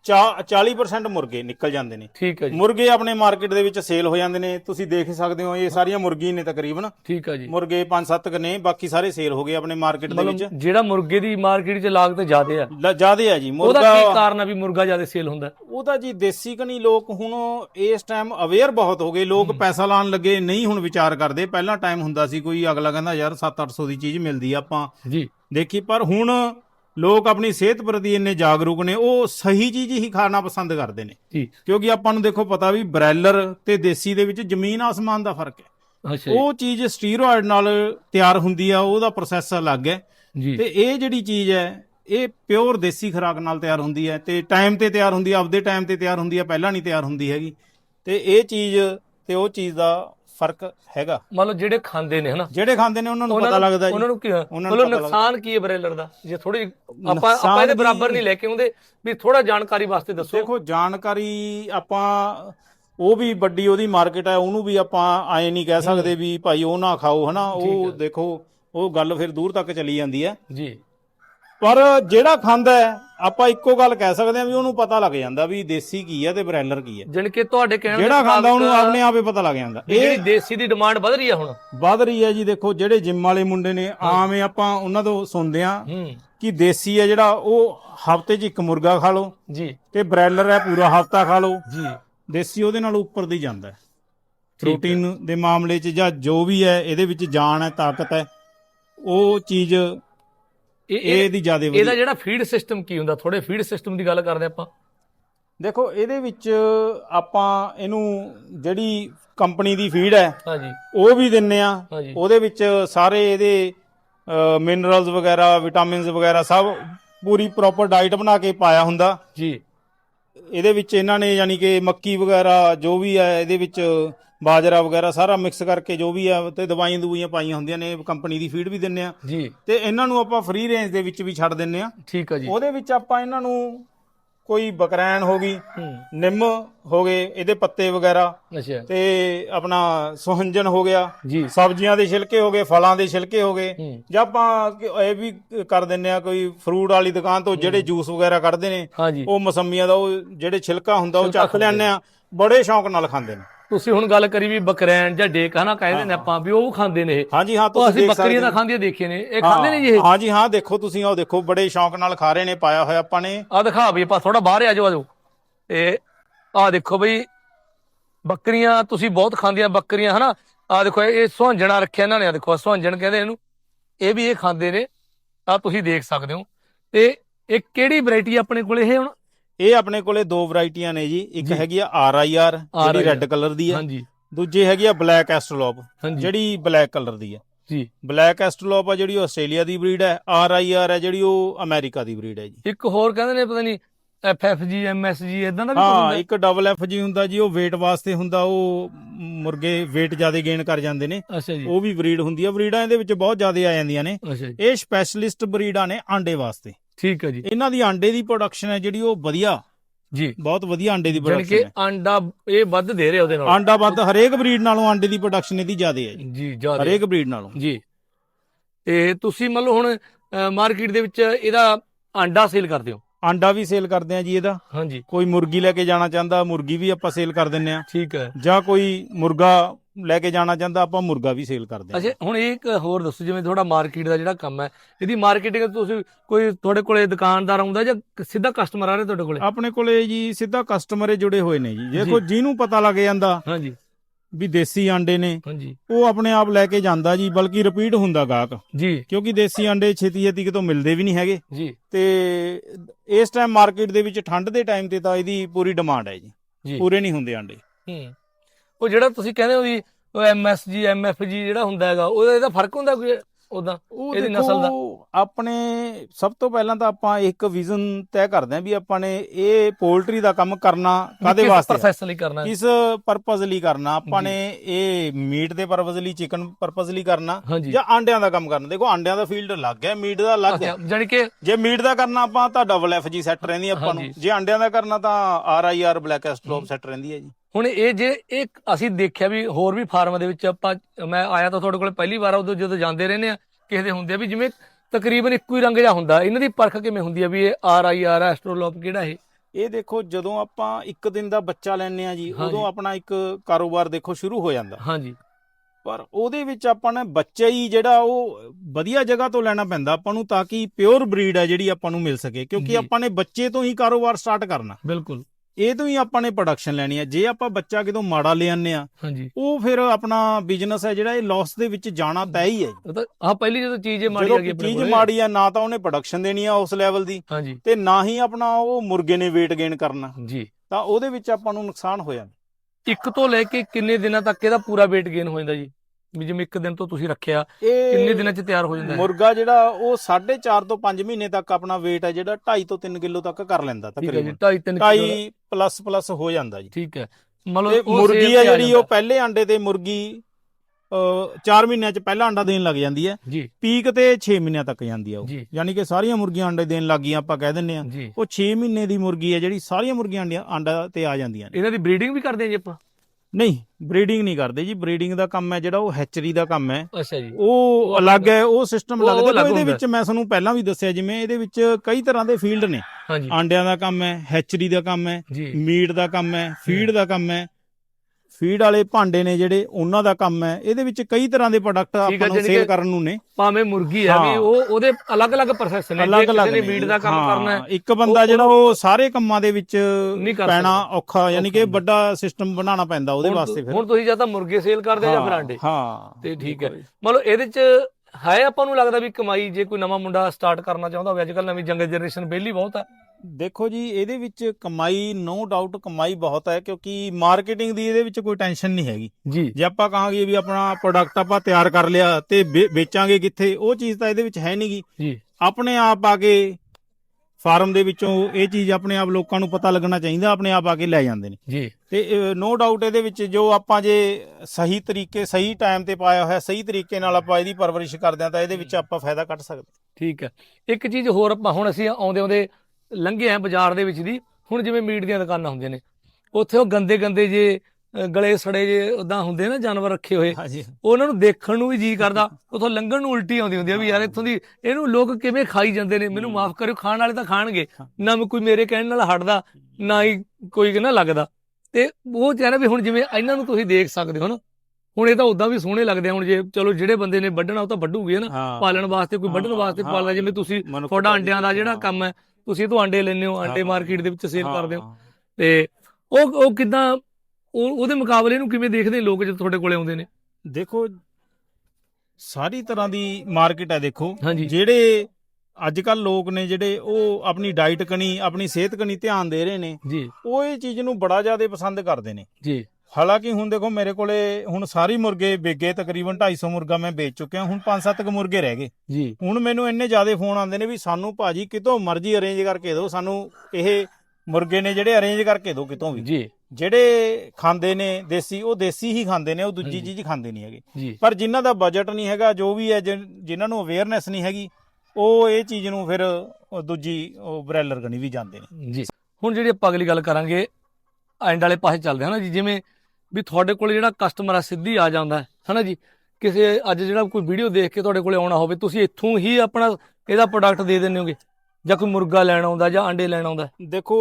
ਚਾ- 40% ਮੁਰਗੇ ਨਿਕਲ ਜਾਂਦੇ ਨੇ। ਠੀਕ ਹੈ ਜੀ। ਮੁਰਗੇ ਆਪਣੇ ਮਾਰਕੀਟ ਦੇ ਵਿੱਚ ਸੇਲ ਹੋ ਜਾਂਦੇ ਨੇ। ਤੁਸੀਂ ਦੇਖ ਸਕਦੇ ਹੋ ਇਹ ਸਾਰੀਆਂ ਮੁਰਗੀਆਂ ਨੇ ਤਕਰੀਬਨ। ਠੀਕ ਹੈ ਜੀ। ਮੁਰਗੇ 5-7 ਕ ਨੇ ਬਾਕੀ ਸਾਰੇ ਸੇਲ ਹੋ ਗਏ ਆਪਣੇ ਮਾਰਕੀਟ ਦੇ ਵਿੱਚ। ਮਤਲਬ ਜਿਹੜਾ ਮੁਰਗੇ ਦੀ ਮਾਰਕੀਟ 'ਚ ਲਾਗਤ ਜ਼ਿਆਦੇ ਆ। ਜਿਆਦੇ ਆ ਜੀ ਉਹਦਾ ਮੁਰਗਾ ਕੀ ਕਾਰਨ ਆ ਵੀ ਮੁਰਗਾ ਜ਼ਿਆਦਾ ਸੇਲ ਹੁੰਦਾ? ਉਹਦਾ ਜੀ ਦੇਸੀ ਕਨੀ ਲੋਕ ਹੁਣ ਇਸ ਟਾਈਮ ਅਵੇਅਰ ਬਹੁਤ ਹੋ ਗਏ। ਲੋਕ ਪੈਸਾ ਲਾਉਣ ਲੱਗੇ ਨਹੀਂ ਹੁਣ ਵਿਚਾਰ ਕਰਦੇ। ਪਹਿਲਾਂ ਟਾਈਮ ਹੁੰਦਾ ਸੀ ਕੋਈ ਅਗਲਾ ਕਹਿੰਦਾ ਯਾਰ 7-800 ਦੀ ਚੀਜ਼ ਮਿਲਦੀ ਆ ਆਪਾਂ। ਜੀ। ਦੇਖੀ ਪਰ ਹੁਣ ਲੋਕ ਆਪਣੀ ਸਿਹਤ ਪ੍ਰਤੀ ਇੰਨੇ ਜਾਗਰੂਕ ਨੇ ਉਹ ਸਹੀ ਚੀਜ਼ ਹੀ ਖਾਣਾ ਪਸੰਦ ਕਰਦੇ ਨੇ। ਕਿਉਂਕਿ ਆਪਾਂ ਨੂੰ ਦੇਖੋ ਪਤਾ ਵੀ ਬ੍ਰੈਲਰ ਤੇ ਦੇਸੀ ਦੇ ਵਿੱਚ ਜ਼ਮੀਨ ਆਸਮਾਨ ਦਾ ਫ਼ਰਕ ਹੈ। ਉਹ ਚੀਜ਼ ਸਟੀਰੋਇਡ ਨਾਲ ਤਿਆਰ ਹੁੰਦੀ ਆ ਉਹਦਾ ਪ੍ਰੋਸੈਸ ਅਲੱਗ ਹੈ। ਤੇ ਇਹ ਜਿਹੜੀ ਚੀਜ਼ ਹੈ ਇਹ ਪਿਓਰ ਦੇਸੀ ਖੁਰਾਕ ਨਾਲ ਤਿਆਰ ਹੁੰਦੀ ਹੈ ਤੇ ਟਾਈਮ ਤੇ ਤਿਆਰ ਹੁੰਦੀ ਹੈ ਆਪਦੇ ਟਾਈਮ ਤੇ ਤਿਆਰ ਹੁੰਦੀ ਹੈ ਪਹਿਲਾਂ ਨਹੀਂ ਤਿਆਰ ਹੁੰਦੀ ਹੈਗੀ। ਤੇ ਇਹ ਚੀਜ਼ ਤੇ ਉਹ ਚੀਜ਼ ਦਾ ਫ਼ਰਕ ਹੈਗਾ। ਮਤਲਬ ਜਿਹੜੇ ਖਾਂਦੇ ਨੇ ਹਨਾ? ਜਿਹੜੇ ਖਾਂਦੇ ਨੇ ਉਹਨਾਂ ਨੂੰ ਪਤਾ ਲੱਗਦਾ ਜੀ। ਉਹਨਾਂ ਨੂੰ ਕੀ ਉਹਨਾਂ ਨੂੰ ਨੁਕਸਾਨ ਕੀ ਹੈ ਬ੍ਰੇਲਰ ਦਾ? ਜੇ ਥੋੜੀ ਆਪਾਂ ਆਪਾਂ ਇਹਦੇ ਬਰਾਬਰ ਨਹੀਂ ਲੈ ਕੇ ਆਉਂਦੇ। ਵੀ ਥੋੜਾ ਜਾਣਕਾਰੀ ਵਾਸਤੇ ਦੱਸੋ। ਦੇਖੋ ਜਾਣਕਾਰੀ ਆਪਾਂ ਉਹ ਵੀ ਵੱਡੀ ਉਹਦੀ ਮਾਰਕੀਟ ਹੈ ਉਹਨੂੰ ਵੀ ਆਪਾਂ ਐ ਨਹੀਂ ਕਹਿ ਸਕਦੇ ਵੀ ਭਾਈ ਉਹ ਨਾ ਖਾਓ ਹਨਾ? ਉਹ ਦੇਖੋ ਉਹ ਗੱਲ ਫਿਰ ਦੂਰ ਤੱਕ ਚਲੀ ਜਾਂਦੀ ਹੈ। ਜੀ। ਪਰ ਜਿਹੜਾ ਖਾਂਦਾ ਹੈ ਆਪਾਂ ਇੱਕੋ ਗੱਲ ਕਹਿ ਸਕਦੇ ਹਾਂ ਵੀ ਉਹਨੂੰ ਪਤਾ ਲੱਗ ਜਾਂਦਾ ਵੀ ਦੇਸੀ ਕੀ ਹੈ ਤੇ ਬ੍ਰੈਲਰ ਕੀ ਹੈ ਜਣ ਕਿ ਤੁਹਾਡੇ ਕਹਿਣ ਦੇ ਜਿਹੜਾ ਖਾਂਦਾ ਉਹਨੂੰ ਮੁਤਾਬਕ ਆਪਣੇ ਆਪੇ ਪਤਾ ਲੱਗ ਜਾਂਦਾ। ਵੀ ਜਿਹੜੀ ਇਹ ਦੇਸੀ ਦੀ ਡਿਮਾਂਡ ਵਧ ਰਹੀ ਆ ਹੁਣ। ਵੱਧ ਰਹੀ ਹੈ ਜੀ ਦੇਖੋ ਜਿਹੜੇ ਜਿਮ ਵਾਲੇ ਮੁੰਡੇ ਨੇ ਆਮ ਹੀ ਆਪਾਂ ਉਹਨਾਂ ਤੋਂ ਸੁਣਦੇ ਆ ਹੂੰ। ਕਿ ਦੇਸੀ ਹੈ ਜਿਹੜਾ ਉਹ ਹਫ਼ਤੇ 'ਚ ਇੱਕ ਮੁਰਗਾ ਖਾ ਲਓ ਜੀ। ਤੇ ਬ੍ਰੈਲਰ ਹੈ ਪੂਰਾ ਹਫਤਾ ਖਾ ਲਓ। ਜੀ। ਦੇਸੀ ਉਹਦੇ ਨਾਲ ਉੱਪਰ ਦੀ ਜਾਂਦਾ ਹੈ। ਪ੍ਰੋਟੀਨ ਦੇ ਮਾਮਲੇ 'ਚ ਜਾਂ ਜੋ ਵੀ ਹੈ ਇਹਦੇ ਵਿੱਚ ਜਾਨ ਹੈ ਤਾਕਤ ਹੈ। ਉਹ ਚੀਜ਼ ਇਹਦੀ ਜ਼ਿਆਦਾ ਇਹਦਾ ਜਿਹੜਾ ਫੀਡ ਸਿਸਟਮ ਕੀ ਹੁੰਦਾ? ਥੋੜੇ ਫੀਡ ਸਿਸਟਮ ਦੀ ਗੱਲ ਕਰਦੇ ਆਪਾਂ। ਦੇਖੋ ਇਹਦੇ ਵਿੱਚ ਆਪਾਂ ਇਹਨੂੰ ਜਿਹੜੀ ਕੰਪਨੀ ਦੀ ਫੀਡ ਹੈ ਹਾਂਜੀ। ਉਹ ਵੀ ਦਿੰਨੇ ਆ। ਉਹਦੇ ਵਿੱਚ ਸਾਰੇ ਇਹਦੇ ਮਿਨਰਲਸ ਵਗੈਰਾ ਵਿਟਾਮਿਨਸ ਵਗੈਰਾ ਸਭ ਪੂਰੀ ਪ੍ਰੋਪਰ ਡਾਈਟ ਬਣਾ ਕੇ ਪਾਇਆ ਹੁੰਦਾ। ਜੀ। ਇਹਦੇ ਵਿੱਚ ਇਹਨਾਂ ਨੇ ਯਾਨੀ ਕਿ ਮੱਕੀ ਵਗੈਰਾ ਜੋ ਵੀ ਹੈ ਇਹਦੇ ਵਿੱਚ ਬਾਜਰਾ ਵਗੈਰਾ ਸਾਰਾ ਮਿਕਸ ਕਰਕੇ ਜੋ ਵੀ ਹੈ ਤੇ ਦਵਾਈਆਂ ਦੂਈਆਂ ਪਾਈਆਂ ਹੁੰਦੀਆਂ ਨੇ ਕੰਪਨੀ ਦੀ ਫੀਡ ਵੀ ਦਿੰਨੇ ਆ। ਜੀ। ਤੇ ਇਹਨਾਂ ਨੂੰ ਆਪਾਂ ਫ੍ਰੀ ਰੇਂਜ ਦੇ ਵਿੱਚ ਵੀ ਛੱਡ ਦਿੰਨੇ ਆ। ਠੀਕ ਆ ਜੀ। ਉਹਦੇ ਵਿੱਚ ਆਪਾਂ ਇਹਨਾਂ ਨੂੰ ਕੋਈ ਬਕਰੈਨ ਹੋ ਗਈ ਨਿੰਮ ਹੋ ਗਏ ਇਹਦੇ ਪੱਤੇ ਵਗੈਰਾ। ਅੱਛਾ। ਤੇ ਆਪਣਾ ਸੁਹੰਜਨ ਹੋ ਗਿਆ ਸਬਜ਼ੀਆਂ ਦੇ ਛਿਲਕੇ ਹੋ ਗਏ ਫਲਾਂ ਦੇ ਛਿਲਕੇ ਹੋ ਗਏ। ਜਾਂ ਆਪਾਂ ਇਹ ਵੀ ਕਰ ਦਿੰਨੇ ਆ ਕੋਈ ਫਰੂਟ ਵਾਲੀ ਦੁਕਾਨ ਤੋਂ ਜਿਹੜੇ ਜੂਸ ਵਗੈਰਾ ਕੱਢਦੇ ਨੇ ਉਹ ਮਸੰਮੀਆਂ ਦਾ ਉਹ ਜਿਹੜੇ ਛਿਲਕਾ ਹੁੰਦਾ ਉਹ ਚੱਕ ਲੈਣੇ ਆ। ਬੜੇ ਸ਼ੌਂਕ ਨਾਲ ਖਾਂਦੇ ਨੇ। ਤੁਸੀਂ ਹੁਣ ਗੱਲ ਕਰੀ ਵੀ ਬਕਰੈਨ ਜਾਂ ਡੇਕ ਹਨਾ ਕਹਿੰਦੇ ਨੇ ਆਪਾਂ ਵੀ ਉਹ ਖਾਂਦੇ ਨੇ ਇਹ। ਹਾਂਜੀ ਹਾਂ ਤੁਸੀਂ ਅਸੀਂ ਬੱਕਰੀਆਂ ਦਾ ਖਾਂਦੀਆਂ ਦੇਖੇ ਨੇ। ਇਹ ਖਾਂਦੇ ਨੇ ਜੀ ਇਹ। ਹਾਂਜੀ ਹਾਂ ਦੇਖੋ ਤੁਸੀਂ ਉਹ ਦੇਖੋ ਬੜੇ ਸ਼ੌਂਕ ਨਾਲ ਖਾ ਰਹੇ ਨੇ ਪਾਇਆ ਹੋਇਆ ਆਪਾਂ ਨੇ। ਆ ਦਿਖਾ ਵੀ ਆਪਾਂ ਥੋੜਾ ਬਾਹਰ ਆ ਜਾਓ ਆ ਜਾਓ। ਤੇ ਆ ਦੇਖੋ ਬਈ ਬੱਕਰੀਆਂ ਤੁਸੀਂ ਬਹੁਤ ਖਾਂਦੀਆਂ ਬੱਕਰੀਆਂ ਹਨਾ। ਆ ਦੇਖੋ ਇਹ ਸੁਹੰਜਣਾ ਰੱਖਿਆ ਇਹਨਾਂ ਨੇ ਆ ਦੇਖੋ ਸੁਹੰਜਣ ਕਹਿੰਦੇ ਇਹਨੂੰ। ਇਹ ਵੀ ਇਹ ਖਾਂਦੇ ਨੇ। ਆ ਤੁਸੀਂ ਦੇਖ ਸਕਦੇ ਹੋ। ਤੇ ਇਹ ਕਿਹੜੀ ਵੈਰਾਈਟੀ ਆਪਣੇ ਕੋਲੇ ਇਹ ਹੁਣ? ਇਹ ਆਪਣੇ ਕੋਲੇ ਦੋ ਵੈਰਾਈਟੀਆਂ ਨੇ ਜੀ। ਇੱਕ। ਹੈਗੀ ਆ ਆਰ ਆਈ ਆਰ ਜਿਹੜੀ ਰੈੱਡ ਕਲਰ ਦੀ ਹੈ। ਹਾਂਜੀ। ਦੂਜੀ ਹੈਗੀ ਆ ਬਲੈਕ ਐਸਟਰਲੋਪ ਜਿਹੜੀ ਬਲੈਕ ਕਲਰ ਦੀ ਹੈ। ਜੀ। ਬਲੈਕ ਐਸਟਰਲੋਪ ਆ ਜਿਹੜੀ ਆਸਟ੍ਰੇਲੀਆ ਦੀ ਬਰੀਡ ਹੈ ਆਰ ਆਈ ਆਰ ਹੈ ਜਿਹੜੀ ਉਹ ਅਮਰੀਕਾ ਦੀ ਬਰੀਡ ਹੈ ਜੀ। ਇੱਕ ਹੋਰ ਕਹਿੰਦੇ ਨੇ ਪਤਾ ਨਹੀਂ F F G M S G ਇਦਾਂ ਦਾ ਵੀ ਕੁਛ ਹਾਂ ਹੁੰਦਾ ਇੱਕ ਡਬਲ ਐਫ ਜੀ ਹੁੰਦਾ ਜੀ ਉਹ weight ਵਾਸਤੇ ਹੁੰਦਾ ਉਹ ਮੁਰਗੇ weight ਜ਼ਿਆਦਾ ਗੇਨ ਕਰ ਜਾਂਦੇ ਨੇ। ਅੱਛਾ ਜੀ। ਉਹ ਵੀ ਬਰੀਡ ਹੁੰਦੀ ਆ। ਬਰੀਡਾਂ ਇਹਦੇ ਵਿੱਚ ਬਹੁਤ ਜ਼ਿਆਦਾ ਆ ਜਾਂਦੀਆਂ ਨੇ। ਇਹ ਸਪੈਸ਼ਲਿਸਟ ਬਰੀਡਾਂ ਨੇ ਆਂਡੇ ਵਾਸਤੇ। ਠੀਕ ਹੈ ਜੀ। ਇਹਨਾਂ ਦੀ ਆਂਡੇ ਦੀ ਪ੍ਰੋਡਕਸ਼ਨ ਹੈ ਜਿਹੜੀ ਉਹ ਵਧੀਆ। ਜੀ। ਬਹੁਤ ਵਧੀਆ ਅੰਡੇ ਦੀ ਜਾਣੀ ਪ੍ਰੋਡਕਸ਼ਨ ਕਿ ਹੈ। ਆਂਡਾ ਇਹ ਵੱਧ ਦੇ ਰਿਹਾ ਉਹਦੇ ਨਾਲ। ਆਂਡਾ ਵੱਧ ਹਰੇਕ ਬਰੀਡ ਨਾਲੋਂ ਅੰਡੇ ਦੀ ਪ੍ਰੋਡਕਸ਼ਨ ਇਹਦੀ ਜ਼ਿਆਦਾ ਹੈ ਜੀ। ਜੀ ਜ਼ਿਆਦਾ। ਹਰੇਕ ਬਰੀਡ ਨਾਲੋਂ। ਜੀ। ਤੇ ਤੁਸੀਂ ਮੰਨ ਲਓ ਹੁਣ ਮਾਰਕੀਟ ਦੇ ਵਿੱਚ ਇਹਦਾ ਆਂਡਾ ਸੇਲ ਕਰਦੇ ਹੋ? ਆਂਡਾ ਵੀ ਸੇਲ ਕਰਦੇ ਆ ਜੀ ਇਹਦਾ। ਹਾਂਜੀ। ਕੋਈ ਮੁਰਗੀ ਲੈ ਕੇ ਜਾਣਾ ਚਾਹੁੰਦਾ ਮੁਰਗੀ ਵੀ ਆਪਾਂ ਸੇਲ ਕਰ ਦਿੰਨੇ ਆ ਠੀਕ ਹੈ। ਜਾਂ ਕੋਈ ਮੁਰਗਾ ਲੈ ਕੇ ਜਾਣਾ ਚਾਹੁੰਦਾ ਆਪਾਂ ਮੁਰਗਾ ਵੀ ਸੇਲ ਕਰਦੇ ਆ ਅੱਛਾ ਹੁਣ ਇਹ ਇੱਕ ਹੋਰ ਦੱਸੋ ਜਿਵੇਂ ਤੁਹਾਡਾ ਮਾਰਕੀਟ ਦਾ ਜਿਹੜਾ ਕੰਮ ਹੈ ਇਹਦੀ ਮਾਰਕੀਟਿੰਗ ਤੁਸੀਂ ਕੋਈ ਤੁਹਾਡੇ ਕੋਲੇ ਦੁਕਾਨਦਾਰ ਆਉਂਦਾ ਜਾਂ ਸਿੱਧਾ ਕਸਟਮਰ ਆ ਰਿਹਾ ਤੁਹਾਡੇ ਕੋਲੇ? ਆਪਣੇ ਕੋਲੇ ਜੀ ਸਿੱਧਾ ਕਸਟਮਰ ਜੁੜੇ ਹੋਏ ਨੇ ਜੀ। ਦੇਖੋ ਜਿਹਨੂੰ ਪਤਾ ਲੱਗ ਜਾਂਦਾ ਹਾਂਜੀ। ਵੀ ਦੇਸੀ ਆਂਡੇ ਨੇ ਹਾਂਜੀ। ਉਹ ਆਪਣੇ ਆਪ ਲੈ ਕੇ ਜਾਂਦਾ ਜੀ ਬਲਕਿ ਰਿਪੀਟ ਹੁੰਦਾ ਗਾਹਕ। ਜੀ। ਕਿਉਂਕਿ ਦੇਸੀ ਆਂਡੇ ਛੇਤੀ ਛੇਤੀ ਕਿਤੋਂ ਮਿਲਦੇ ਵੀ ਨਹੀਂ ਹੈਗੇ। ਜੀ। ਤੇ ਇਸ ਟਾਈਮ ਮਾਰਕੀਟ ਦੇ ਵਿੱਚ ਠੰਡ ਦੇ ਟਾਈਮ ਤੇ ਤਾਂ ਇਹਦੀ ਪੂਰੀ ਡਿਮਾਂਡ ਹੈ ਜੀ। ਜੀ। ਪੂਰੇ ਨਹੀਂ ਹੁੰਦੇ ਆਂਡੇ। ਹੂੰ। ਉਹ ਜਿਹੜਾ ਤੁਸੀਂ ਕਹਿੰਦੇ ਹੋ ਵੀ ਐਮਐਸਜੀ ਐਮਐਫਜੀ ਜਿਹੜਾ ਹੁੰਦਾ ਹੈਗਾ ਉਹਦਾ ਇਹਦਾ ਫ਼ਰਕ ਹੁੰਦਾ ਕੋਈ ਉਦਾਂ ਇਹਦੀ ਨਸਲ ਦਾ? ਆਪਣੇ ਸਭ ਤੋਂ ਪਹਿਲਾਂ ਤਾਂ ਆਪਾਂ ਇੱਕ ਵਿਜ਼ਨ ਤੈਅ ਕਰਦੇ ਹਾਂ ਵੀ ਆਪਾਂ ਨੇ ਇਹ ਪੋਲਟਰੀ ਦਾ ਕੰਮ ਕਰਨਾ ਕਾਦੇ ਵਾਸਤੇ ਆ? ਪ੍ਰੋਸੈਸ ਲਈ ਕਰਨਾ? ਕਿਸ ਪਰਪਸ ਲਈ ਕਰਨਾ ਆਪਾਂ। ਨੇ ਇਹ ਮੀਟ ਦੇ ਪਰਪਸ ਲਈ ਚਿਕਨ ਪਰਪਸ ਲਈ ਕਰਨਾ ਜਾਂ ਆਂਡਿਆਂ ਦਾ ਕੰਮ ਕਰਨਾ ਦੇਖੋ ਆਂਡਿਆਂ ਦਾ ਫੀਲਡ ਅਲੱਗ ਹੈ ਮੀਟ ਦਾ ਅਲੱਗ ਹੈ ਜਾਣੀ ਕਿ ਜੇ ਮੀਟ ਦਾ ਕਰਨਾ ਆਪਾਂ ਤਾਂ ਡਬਲ ਐਫ ਜੀ ਸੈੱਟ ਰਹਿੰਦੀ ਆਪਾਂ ਨੂੰ। ਜੇ ਆਂਡਿਆਂ ਦਾ ਕਰਨਾ ਤਾਂ R I R black Australorp set ਰਹਿੰਦੀ ਹੈ ਜੀ ਹੁਣ ਇਹ ਜੇ ਇਹ ਅਸੀਂ ਦੇਖਿਆ ਵੀ ਹੋਰ ਵੀ ਫਾਰਮਾਂ ਦੇ ਵਿੱਚ ਆਪਾਂ ਮੈਂ ਆਇਆ ਤਾਂ ਤੁਹਾਡੇ ਕੋਲ ਪਹਿਲੀ ਵਾਰ ਆ ਉਦੋਂ ਜਦੋਂ ਜਾਂਦੇ ਰਹਿੰਦੇ ਆ ਕਿਸੇ ਦੇ ਹੁੰਦੇ ਆ ਵੀ ਜਿਵੇਂ ਤਕਰੀਬਨ ਇੱਕੋ ਹੀ ਰੰਗ ਜਿਹਾ ਹੁੰਦਾ ਇਹਨਾਂ ਦੀ ਪਰਖ ਕਿਵੇਂ ਹੁੰਦੀ ਆ ਵੀ ਇਹ ਆਰ ਆਈ ਆਰ ਐਸਟਰੋਲੋਪ ਕਿਹੜਾ ਇਹ? ਇਹ ਦੇਖੋ ਜਦੋਂ ਆਪਾਂ ਇੱਕ ਦਿਨ ਦਾ ਬੱਚਾ ਲੈਣੇ ਆ ਜੀ। ਉਦੋਂ ਆਪਣਾ ਇੱਕ ਕਾਰੋਬਾਰ ਦੇਖੋ ਸ਼ੁਰੂ ਹੋ ਜਾਂਦਾ। ਹਾਂਜੀ। ਪਰ ਉਹਦੇ ਵਿੱਚ ਆਪਾਂ ਨੇ ਬੱਚਾ ਹੀ ਜਿਹੜਾ ਉਹ ਵਧੀਆ ਜਗ੍ਹਾ ਤੋਂ ਲੈਣਾ ਪੈਂਦਾ ਆਪਾਂ ਨੂੰ ਤਾਂ ਕਿ ਪਿਓਰ ਬਰੀਡ ਹੈ ਜਿਹੜੀ ਆਪਾਂ ਨੂੰ ਮਿਲ ਸਕੇ। ਕਿਉਂਕਿ ਆਪਾਂ ਨੇ ਬੱਚੇ ਤੋਂ ਹੀ ਕਾਰੋਬਾਰ ਸਟਾਰਟ ਕਰਨਾ। ਬਿਲਕੁਲ। ਇਹ ਤੋਂ ਹੀ ਆਪਾਂ ਨੇ ਪ੍ਰੋਡਕਸ਼ਨ ਲੈਣੀ ਹੈ ਜੇ ਆਪਾਂ ਬੱਚਾ ਕਿਤੋਂ ਮਾੜਾ ਲੈ ਆਨੇ ਆ ਉਹ ਫਿਰ ਆਪਣਾ ਬਿਜ਼ਨਸ ਹੈ ਜਿਹੜਾ ਇਹ ਲਾਸ ਦੇ ਵਿੱਚ ਜਾਣਾ ਤੈਅ ਹੀ ਹੈ। ਤਾਂ ਆਹ ਪਹਿਲੀ ਜਦੋਂ ਚੀਜ਼ ਮਾੜੀ ਆ ਗਈ ਆਪਣੇ ਚੀਜ਼ ਮਾੜੀ ਆ ਨਾ ਤਾਂ ਉਹਨੇ ਪ੍ਰੋਡਕਸ਼ਨ ਦੇਣੀ ਆ ਉਸ ਲੈਵਲ ਦੀ। ਤੇ ਨਾ ਹੀ ਆਪਣਾ ਉਹ ਮੁਰਗੇ ਨੇ weight gain ਕਰਨਾ। ਜੀ। ਤਾਂ ਉਹਦੇ ਵਿੱਚ ਆਪਾਂ ਨੂੰ ਨੁਕਸਾਨ ਹੋ ਜਾਂਦਾ ਇੱਕ ਤੋਂ ਲੈ ਕੇ ਕਿੰਨੇ ਦਿਨਾਂ ਤੱਕ ਇਹਦਾ ਪੂਰਾ weight gain ਹੋ ਜਾਂਦਾ ਜੀ? ਵੀ ਜਿਵੇਂ ਇੱਕ ਦਿਨ ਤੋਂ ਤੁਸੀਂ ਰੱਖਿਆ ਇਹ ਕਿੰਨੇ ਦਿਨਾਂ 'ਚ ਤਿਆਰ ਹੋ ਜਾਂਦਾ ਹੈ? ਮੁਰਗਾ ਜਿਹੜਾ ਉਹ 4.5 ਤੋਂ 5 ਮਹੀਨੇ ਤੱਕ ਆਪਣਾ weight ਹੈ ਜਿਹੜਾ 2.5 ਤੋਂ 3 ਕਿਲੋ ਤੱਕ ਕਰ ਲੈਂਦਾ ਠੀਕ ਹੈ ਜੀ ਤਕਰੀਬਨ। 2.5 3 ਕਿਲੋ 2.5 ਪਲੱਸ ਪਲੱਸ ਹੋ ਜਾਂਦਾ ਜੀ। ਠੀਕ ਹੈ। ਤੇ ਮਤਲਬ ਉਹ ਮੁਰਗੀ ਹੈ ਤੇ ਆ ਜਿਹੜੀ ਜਾਂਦਾ। ਉਹ ਪਹਿਲੇ ਆਂਡੇ ਤੇ ਮੁਰਗੀ 4 ਮਹੀਨਿਆਂ ਚ ਪਹਿਲਾ ਆਂਡਾ ਦੇਣ ਲੱਗ ਜਾਂਦੀ ਹੈ। ਜੀ। ਪੀਕ ਤੇ 6 ਮਹੀਨਿਆਂ ਤੱਕ ਜਾਂਦੀ ਆ ਉਹ। ਜੀ। ਯਾਨੀ ਕਿ ਸਾਰੀਆਂ ਮੁਰਗੀਆਂ ਆਂਡੇ ਦੇਣ ਲੱਗ ਗਈਆਂ ਆਪਾਂ ਕਹਿ ਦਿੰਨੇ ਆ ਜੀ। ਉਹ 6 ਮਹੀਨੇ ਦੀ ਮੁਰਗੀ ਹੈ ਜਿਹੜੀ ਸਾਰੀਆਂ ਮੁਰਗੀਆਂ ਆਂਡਿਆਂ ਆਂਡਾ ਤੇ ਆ ਜਾਂਦੀਆਂ ਨੇ। ਇਹਨਾਂ ਦੀ ਬਰੀਡਿੰਗ ਵੀ ਕਰਦੇ ਆ ਜੀ ਆਪਾਂ? ਨਹੀਂ ਬਰੀਡਿੰਗ ਨਹੀਂ ਕਰਦੇ ਜੀ। ਬਰੀਡਿੰਗ ਦਾ ਕੰਮ ਹੈ ਜਿਹੜਾ ਉਹ ਹੈਚਰੀ ਦਾ ਕੰਮ ਹੈ। ਅੱਛਾ ਜੀ। ਉਹ ਅਲੱਗ ਹੈ ਉਹ ਸਿਸਟਮ ਅਲੱਗ ਹੈ। ਇਹਦੇ ਹੁੰਦਾ। ਵਿੱਚ ਮੈਂ ਤੁਹਾਨੂੰ ਪਹਿਲਾਂ ਵੀ ਦੱਸਿਆ ਜਿਵੇਂ ਇਹਦੇ ਵਿੱਚ ਕਈ ਤਰ੍ਹਾਂ ਦੇ ਫੀਲਡ ਨੇ। ਆਂਡਿਆਂ ਦਾ ਕੰਮ ਹੈ ਹੈਚਰੀ ਦਾ ਕੰਮ ਹੈ ਮੀਟ ਦਾ ਕੰਮ ਹੈ ਫੀਡ ਦਾ ਕੰਮ ਹੈ। ਫੀਡ ਵਾਲੇ ਭਾਂਡੇ ਨੇ ਜਿਹੜੇ ਉਹਨਾਂ ਦਾ ਕੰਮ ਹੈ। ਇਹਦੇ ਵਿੱਚ ਕਈ ਤਰ੍ਹਾਂ ਦੇ ਪ੍ਰੋਡਕਟ ਹੈ, ਆਪਾਂ ਨੂੰ ਸੇਲ ਕਰਨ ਨੂੰ ਨੇ। ਭਾਵੇਂ ਮੁਰਗੀ ਆ ਵੀ ਹਾਂ। ਉਹ ਉਹਦੇ ਅਲੱਗ-ਅਲੱਗ ਪ੍ਰੋਸੈਸ ਨੇ। ਜੇ ਕਿਸੇ ਨੇ ਮੀਟ ਦਾ ਕੰਮ ਹਾਂ, ਕਰਨਾ ਹੈ ਇੱਕ ਬੰਦਾ ਜਿਹੜਾ ਉਹ ਸਾਰੇ ਕੰਮਾਂ ਦੇ ਵਿੱਚ ਪੈਣਾ। ਔਖਾ ਯਾਨੀ ਕਿ। ਵੱਡਾ ਸਿਸਟਮ ਬਣਾਉਣਾ ਪੈਂਦਾ ਉਹਦੇ ਵਾਸਤੇ ਫਿਰ। ਹੁਣ ਤੁਸੀਂ ਜਾਂ ਤਾਂ ਮੁਰਗੇ ਸੇਲ ਕਰਦੇ ਜਾਂ ਫਿਰ ਆਂਡੇ ਹਾਂ। ਤੇ ਠੀਕ ਹੈ। ਮਤਲਬ ਇਹਦੇ ਚ ਹੈ ਆਪਾਂ ਨੂੰ ਲੱਗਦਾ ਵੀ ਕਮਾਈ ਜੇ ਕੋਈ ਨਵਾਂ ਮੁੰਡਾ ਸਟਾਰਟ ਕਰਨਾ ਚਾਹੁੰਦਾ ਹੋਵੇ ਅੱਜ ਕੱਲ ਨਵੀਂ ਯੰਗ ਜਨਰੇਸ਼ਨ ਬੇਲੀ ਬਹੁਤ ਆ। ਦੇਖੋ ਜੀ ਇਹਦੇ ਵਿੱਚ ਕਮਾਈ ਨੋ ਡਾਊਟ ਕਮਾਈ ਬਹੁਤ ਹੈ ਕਿਉਂਕਿ ਮਾਰਕੀਟਿੰਗ ਦੀ ਇਹਦੇ ਵਿੱਚ ਕੋਈ ਟੈਨਸ਼ਨ ਨਹੀਂ ਹੈਗੀ। ਜੀ। ਜੇ ਆਪਾਂ ਕਹਾਂਗੇ ਵੀ ਆਪਣਾ ਪ੍ਰੋਡਕਟ ਆਪਾਂ ਤਿਆਰ ਕਰ ਲਿਆ ਤੇ ਵੇਚਾਂਗੇ ਕਿੱਥੇ ਉਹ ਚੀਜ਼ ਤਾਂ ਇਹਦੇ ਵਿੱਚ ਹੈ ਨਹੀਂਗੀ ਜੀ। ਆਪਣੇ ਆਪ ਆ ਕੇ ਫਾਰਮ ਦੇ ਵਿੱਚੋਂ ਇਹ ਚੀਜ਼ ਆਪਣੇ ਆਪ ਲੋਕਾਂ ਨੂੰ ਪਤਾ ਲੱਗਣਾ ਚਾਹੀਦਾ ਆਪਣੇ ਆਪ ਆ ਕੇ ਲੈ ਜਾਂਦੇ ਨੇ। ਜੀ। ਤੇ ਨੋ ਡਾਊਟ ਇਹਦੇ ਵਿੱਚ ਜੋ ਆਪਾਂ ਜੇ ਸਹੀ ਤਰੀਕੇ ਸਹੀ ਟਾਈਮ ਤੇ ਪਾਇਆ ਹੋਇਆ ਸਹੀ ਤਰੀਕੇ ਨਾਲ ਆਪਾਂ ਇਹਦੀ ਪਰਵਰਿਸ਼ ਕਰਦੇ ਹਾਂ ਤਾਂ ਇਹਦੇ ਵਿੱਚ ਆਪਾਂ ਫਾਇਦਾ ਕੱਢ ਸਕਦੇ ਠੀਕ ਹੈ। ਇੱਕ ਚੀਜ਼ ਹੋਰ ਆਪਾਂ ਹੁਣ ਅਸੀਂ ਆਉਂਦੇ ਆਉਂਦੇ ਲੰਘੇ ਆ ਬਾਜ਼ਾਰ ਦੇ ਵਿੱਚ ਦੀ। ਹੁਣ ਜਿਵੇਂ ਮੀਟ ਦੀਆਂ ਦੁਕਾਨਾਂ ਹੁੰਦੀਆਂ ਨੇ ਉੱਥੇ ਉਹ ਗੰਦੇ ਗੰਦੇ ਜੇ ਗਲੇ ਸੜੇ ਜੇ ਉਦਾਂ ਹੁੰਦੇ ਨਾ ਜਾਨਵਰ ਰੱਖੇ ਹੋਏ। ਉਹਨਾਂ ਨੂੰ ਦੇਖਣ ਨੂੰ ਵੀ ਜੀ ਕਰਦਾ। ਉਥੋਂ ਲੰਘਣ ਨੂੰ ਉਲਟੀ ਆਉਂਦੀ ਹੁੰਦੀ ਆ ਵੀ ਯਾਰ ਇੱਥੋਂ ਦੀ ਇਹਨੂੰ ਲੋਕ ਕਿਵੇਂ ਖਾਈ ਜਾਂਦੇ ਨੇ? ਮੈਨੂੰ ਮਾਫ ਕਰਿਓ ਖਾਣ ਵਾਲੇ ਤਾਂ ਖਾਣਗੇ। ਨਾ ਮੈਂ ਕੋਈ ਮੇਰੇ ਕਹਿਣ ਨਾਲ ਹਟਦਾ ਨਾ ਹੀ ਕੋਈ ਨਾ ਲੱਗਦਾ। ਤੇ ਉਹ ਚਾਹਨਾ ਵੀ ਹੁਣ ਜਿਵੇਂ ਇਹਨਾਂ ਨੂੰ ਤੁਸੀਂ ਦੇਖ ਸਕਦੇ ਹੋ ਨਾ ਹੁਣ ਇਹ ਤਾਂ ਉਦਾਂ ਵੀ ਸੋਹਣੇ ਲੱਗਦੇ ਆ। ਹੁਣ ਜੇ ਚਲੋ ਜਿਹੜੇ ਬੰਦੇ ਨੇ ਵੱਢਣਾ ਉਹ ਤਾਂ ਵੱਢੂਗੇ ਨਾ ਪਾਲਣ ਵਾਸਤੇ ਕੋਈ ਵੱਢਣ ਵਾਸਤੇ। ਪਾਲਦਾ ਜਿਵੇਂ ਤੁਸੀਂ ਤੁਹਾਡਾ ਅੰਡਿਆਂ ਦਾ ਜਿਹੜਾ। ਕੰਮ ਹੈ ਤੁਸੀਂ ਇਹ ਤੋਂ ਅੰਡੇ ਲੈਂਦੇ ਹੋ ਹਾਂ। ਮਾਰਕੀਟ ਦੇ ਵਿੱਚ ਸੇਲ ਕਰਦੇ ਹੋ। ਤੇ ਉਹ ਉਹ ਕਿਦਾਂ ਉਹ ਉਹਦੇ ਮੁਕਾਬਲੇ ਨੂੰ ਕਿਵੇਂ ਦੇਖਦੇ ਲੋਕ ਜਦੋਂ ਤੁਹਾਡੇ ਕੋਲੇ ਆਉਂਦੇ ਨੇ? ਦੇਖੋ ਸਾਰੀ ਤਰ੍ਹਾਂ ਦੀ ਮਾਰਕੀਟ ਹੈ ਦੇਖੋ। ਜਿਹੜੇ ਅੱਜ ਕੱਲ ਲੋਕ ਨੇ ਜਿਹੜੇ ਉਹ ਆਪਣੀ ਡਾਈਟ ਕਣੀ ਆਪਣੀ ਸਿਹਤ ਕਣੀ ਧਿਆਨ ਦੇ ਰਹੇ ਨੇ। ਜੀ। ਉਹ ਇਹ ਚੀਜ਼ ਨੂੰ ਬੜਾ ਜ਼ਿਆਦਾ ਪਸੰਦ ਕਰਦੇ ਨੇ। ਜੀ। ਹਾਲਾਂਕਿ ਹੁਣ ਦੇਖੋ ਮੇਰੇ ਕੋਲੇ ਹੁਣ ਸਾਰੀ ਮੁਰਗੇ ਵਿਗੇ ਤਕਰੀਬਨ 250 ਮੁਰਗਾ ਮੈਂ ਵੇਚ ਚੁੱਕਿਆ ਹੁਣ 5-7 ਕੁ ਮੁਰਗੇ ਰਹਿ ਗਏ। ਜੀ। ਹੁਣ ਮੈਨੂੰ ਇੰਨੇ ਜ਼ਿਆਦਾ ਫੋਨ ਆਉਂਦੇ ਨੇ ਵੀ ਸਾਨੂੰ ਭਾਜੀ ਕਿਤੋਂ ਮਰਜ਼ੀ ਅਰੇਂਜ ਕਰਕੇ ਦਿਓ ਸਾਨੂੰ ਇਹ ਮੁਰਗੇ ਨੇ ਜਿਹੜੇ ਅਰੇਂਜ ਕਰਕੇ ਦਿਓ ਕਿਤੋਂ ਵੀ। ਜੀ। ਜਿਹੜੇ ਖਾਂਦੇ ਨੇ ਦੇਸੀ ਉਹ ਦੇਸੀ ਹੀ ਖਾਂਦੇ ਨੇ ਉਹ ਦੂਜੀ। ਚੀਜ਼ ਖਾਂਦੇ ਨਹੀਂ ਹੈਗੇ। ਪਰ ਜਿਨ੍ਹਾਂ ਦਾ ਬਜਟ ਨਹੀਂ ਹੈਗਾ ਜੋ ਵੀ ਹੈ ਜਿਨ- ਜਿਨ੍ਹਾਂ ਨੂੰ ਅਵੇਅਰਨੈਸ ਨਹੀਂ ਹੈਗੀ ਉਹ ਇਹ ਚੀਜ਼ ਨੂੰ ਫਿਰ ਦੂਜੀ ਉਹ ਬ੍ਰੈਲਰ ਗਣੀ ਵੀ ਜਾਂਦੇ ਨੇ। ਜੀ। ਹੁਣ ਜਿਹੜੀ ਆਪਾਂ ਅਗਲੀ ਗੱਲ ਕਰਾਂਗੇ ਐਂਡ ਵਾਲੇ ਪਾਸੇ ਚੱਲਦੇ ਹਾਂ ਨਾ ਜੀ ਜਿਵੇਂ ਵੀ ਤੁਹਾਡੇ ਕੋਲ ਜਿਹੜਾ ਕਸਟਮਰ ਆ ਸਿੱਧੀ ਆ ਜਾਂਦਾ ਹੈ, ਹਨਾ ਜੀ? ਕਿਸੇ ਅੱਜ ਜਿਹੜਾ ਕੋਈ ਵੀਡੀਓ ਦੇਖ ਕੇ ਤੁਹਾਡੇ ਕੋਲੇ ਆਉਣਾ ਹੋਵੇ, ਤੁਸੀਂ ਇੱਥੋਂ ਹੀ ਆਪਣਾ ਇਹਦਾ ਪ੍ਰੋਡਕਟ ਦੇ ਦਿੰਦੇ ਹੋਗੇ, ਜਾਂ ਕੋਈ ਮੁਰਗਾ ਲੈਣ ਆਉਂਦਾ ਜਾਂ ਅੰਡੇ ਲੈਣ ਆਉਂਦਾ ਦੇਖੋ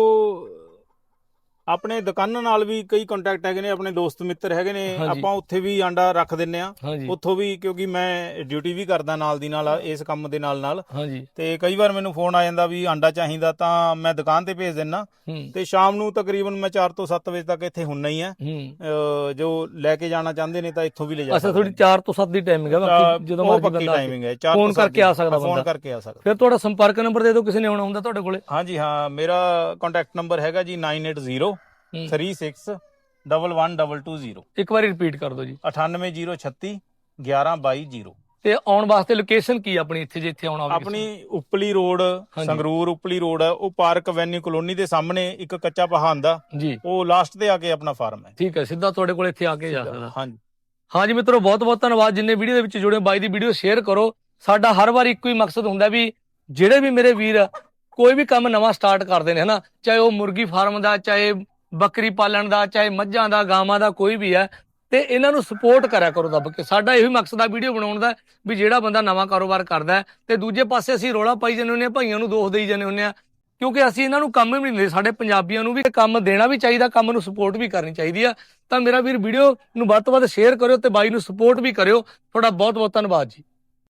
ਆਪਣੇ ਦੁਕਾਨਾਂ ਨਾਲ ਵੀ ਕਈ ਕੰਟੈਕਟ ਹੈਗੇ ਨੇ ਆਪਣੇ ਦੋਸਤ ਮਿੱਤਰ ਹੈਗੇ ਨੇ ਹਾਂਜੀ। ਆਪਾਂ ਉੱਥੇ ਵੀ ਆਂਡਾ ਰੱਖ ਦਿੰਨੇ ਆ ਹਾਂਜੀ। ਉੱਥੋਂ ਵੀ ਕਿਉਂਕਿ ਮੈਂ ਡਿਊਟੀ ਵੀ ਕਰਦਾ ਨਾਲ ਦੀ ਨਾਲ ਇਸ ਕੰਮ ਦੇ ਨਾਲ ਨਾਲ। ਹਾਂਜੀ। ਤੇ ਕਈ ਵਾਰ ਮੈਨੂੰ ਫੋਨ ਆ ਜਾਂਦਾ ਵੀ ਆਂਡਾ ਚਾਹੀਦਾ ਤਾਂ ਮੈਂ ਦੁਕਾਨ ਤੇ ਭੇਜ ਦਿੰਨਾ। ਹੂੰ। ਤੇ ਸ਼ਾਮ ਨੂੰ ਤਕਰੀਬਨ ਮੈਂ 4 ਤੋਂ 7 ਵਜੇ ਤੱਕ ਇੱਥੇ ਹੁੰਨਾ ਹੀ ਆ ਹੂੰ। ਅਹ ਜੋ ਲੈ ਕੇ ਜਾਣਾ ਚਾਹੁੰਦੇ ਨੇ ਤਾਂ ਇੱਥੋਂ ਵੀ ਲੈ ਜਾ ਅੱਛਾ ਥੋੜੀ 4 ਤੋਂ 7 ਦੀ ਟਾਈਮਿੰਗ ਹੈ ਬਾਕੀ ਜਦੋਂ ਮਰਜ਼ੀ ਬੰਦਾ ਟਾਈਮਿੰਗ ਹੈ 4 ਫੋਨ ਕਰਕੇ ਆ ਸਕਦਾ ਫੋਨ ਬੰਦਾ। ਕਰਕੇ ਆ ਸਕਦਾ। ਫਿਰ ਤੁਹਾਡਾ ਸੰਪਰਕ ਨੰਬਰ ਦੇ ਦਿਓ ਕਿਸੇ ਨੇ ਆਉਣਾ ਹੁੰਦਾ ਤੁਹਾਡੇ ਕੋਲੇ। ਹਾਂਜੀ ਹਾਂ ਮੇਰਾ ਕੰਟੈਕਟ ਨੰਬਰ ਹੈਗਾ ਜੀ 980 ਹੂੰ। 36 11220 ਇੱਕ ਵਾਰੀ ਰਿਪੀਟ ਕਰ ਦਿਓ ਜੀ। 98036 11220 ਤੇ ਆਉਣ ਵਾਸਤੇ ਲੋਕੇਸ਼ਨ ਕੀ ਆ ਆਪਣੀ ਇੱਥੇ ਜੇ ਇੱਥੇ ਆਉਣਾ ਹੋਵੇ ਆਪਣੀ ਉਪਲੀ ਰੋਡ ਸੰਗਰੂਰ ਉਪਲੀ ਰੋਡ ਹੈ ਉਹ ਪਾਰਕ ਐਵੈਨਿਊ ਕਲੋਨੀ ਦੇ ਸਾਹਮਣੇ ਇੱਕ ਕੱਚਾ ਪਹਾਨ ਦਾ ਕਿਸੇ ਨੂੰ? ਜੀ। ਉਹ ਲਾਸਟ ਤੇ ਆ ਕੇ ਆਪਣਾ ਫਾਰਮ ਹੈ। ਠੀਕ ਹੈ ਸਿੱਧਾ ਤੁਹਾਡੇ ਕੋਲ ਇੱਥੇ ਆ ਕੇ ਜਾ ਸਕਦਾ। ਹਾਂਜੀ। ਹਾਂਜੀ ਮਿੱਤਰੋ ਬਹੁਤ ਬਹੁਤ ਧੰਨਵਾਦ। ਜਿੰਨੇ ਵੀਡੀਓ ਦੇ ਵਿੱਚ ਜੁੜੇ ਹੋ। ਬਾਈ ਦੀ ਵੀਡੀਓ ਸ਼ੇਅਰ ਕਰੋ। ਸਾਡਾ ਹਰ ਵਾਰ ਇੱਕੋ ਹੀ ਮਕਸਦ ਹੁੰਦਾ ਵੀ ਜਿਹੜੇ ਵੀ ਮੇਰੇ ਵੀਰ ਕੋਈ ਵੀ ਕੰਮ ਨਵਾਂ ਸਟਾਰਟ ਕਰਦੇ ਨੇ ਹਨਾ? ਚਾਹੇ ਉਹ ਮੁਰਗੀ ਫਾਰਮ ਦਾ ਚਾਹੇ ਬੱਕਰੀ ਪਾਲਣ ਦਾ, ਚਾਹੇ ਮੱਝਾਂ ਦਾ, ਗਾਵਾਂ ਦਾ ਕੋਈ ਵੀ ਹੈ, ਤੇ ਇਹਨਾਂ ਨੂੰ ਸਪੋਰਟ ਕਰਿਆ ਕਰੋ ਦੱਬ ਕੇ। ਸਾਡਾ ਇਹੀ ਮਕਸਦ ਆ ਵੀਡੀਓ ਬਣਾਉਣ ਦਾ, ਵੀ ਜਿਹੜਾ ਬੰਦਾ ਨਵਾਂ ਕਾਰੋਬਾਰ ਕਰਦਾ ਤੇ ਦੂਜੇ ਪਾਸੇ ਅਸੀਂ ਰੋਲਾ ਪਾਈ ਜਾਂਦੇ ਹੁੰਦੇ ਆ ਭਾਈਆਂ ਨੂੰ ਦੋਸ਼ ਦੇਈ ਜਾਂਦੇ ਹੁੰਦੇ ਆ ਕਿਉਂਕਿ ਅਸੀਂ ਇਹਨਾਂ ਨੂੰ ਕੰਮ ਵੀ ਨਹੀਂ ਦਿੰਦੇ। ਸਾਡੇ ਪੰਜਾਬੀਆਂ ਨੂੰ ਵੀ ਕੰਮ ਦੇਣਾ ਵੀ ਚਾਹੀਦਾ, ਕੰਮ ਨੂੰ ਸਪੋਰਟ ਵੀ ਕਰਨੀ ਚਾਹੀਦੀ ਆ। ਤਾਂ ਮੇਰਾ ਵੀਰ ਵੀਡੀਓ ਨੂੰ ਵੱਧ ਤੋਂ ਵੱਧ ਸ਼ੇਅਰ ਕਰਿਓ ਤੇ ਬਾਈ ਨੂੰ ਸਪੋਰਟ ਵੀ ਕਰਿਓ। ਤੁਹਾਡਾ ਬਹੁਤ ਬਹੁਤ ਧੰਨਵਾਦ ਜੀ।